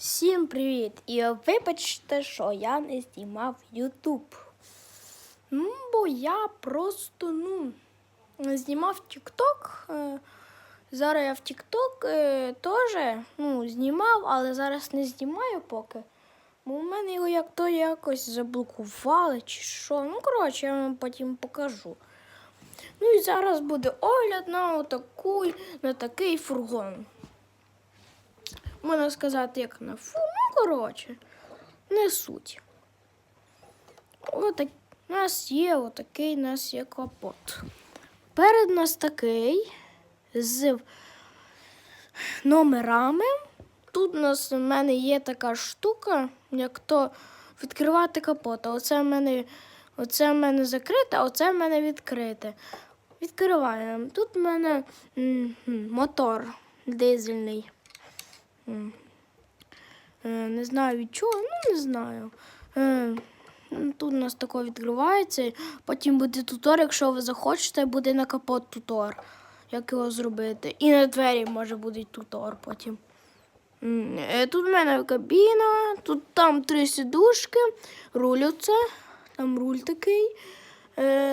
Всім привіт! І вибачте, що я не знімав Ютуб. Ну, бо я просто ну, знімав Тікток. Зараз я в Тікток е, теж ну, знімав, але зараз не знімаю поки. Бо у мене його як то якось заблокували чи що. Ну, коротше, я вам потім покажу. Ну і зараз буде огляд на отаку, на такий фургон. Можна сказати, як на фу, ну, коротше, не суть. Отак, у нас є отакий, у нас є капот. Перед нас такий з номерами. Тут у нас у мене є така штука, як то відкривати капот. Оце в мене, оце в мене закрите, а оце в мене відкрите. Відкриваємо. Тут в мене м, м, мотор дизельний. Е, Не знаю від чого, ну не знаю. Е, ну, Тут у нас тако відкривається. Потім буде тутор, якщо ви захочете, буде на капот тутор, як його зробити. І на двері може бути тутор потім. Е, Тут в мене кабіна, тут там три сідушки, руль оце, там руль такий,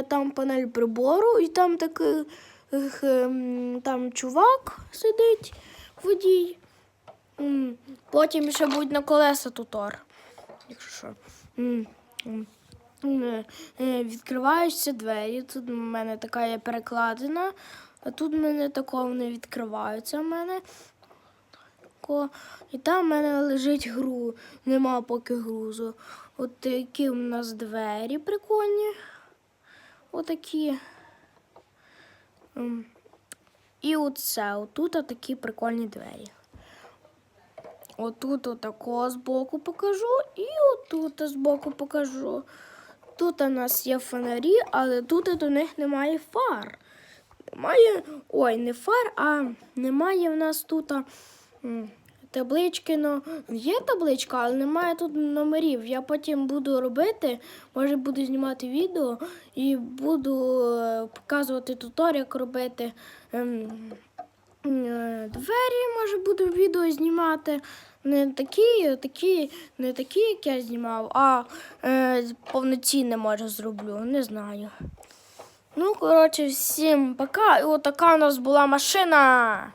там панель прибору, і там такий там чувак сидить, водій. Потім ще будуть на колеса тутор. Якщо що. Е, е, Відкриваються двері. Тут у мене така є перекладина, а тут в мене такого не відкриваються в мене. І там в мене лежить гру. Нема поки грузу. От такі у нас двері прикольні. Отакі. І оце, отут такі прикольні двері. Отут отако збоку покажу і отут збоку покажу. Тут у нас є фонарі, але тут до них немає фар. Немає. Ой, не фар, а немає в нас тут таблички. Ну, є табличка, але немає тут номерів. Я потім буду робити, може буду знімати відео і буду е, показувати тутор, як робити. Е, Двері, може, буду відео знімати. Не такі, такі, не такі, як я знімав, а е, повноцінне, може, зроблю. Не знаю. Ну, коротше, всім пока. І отака у нас була машина.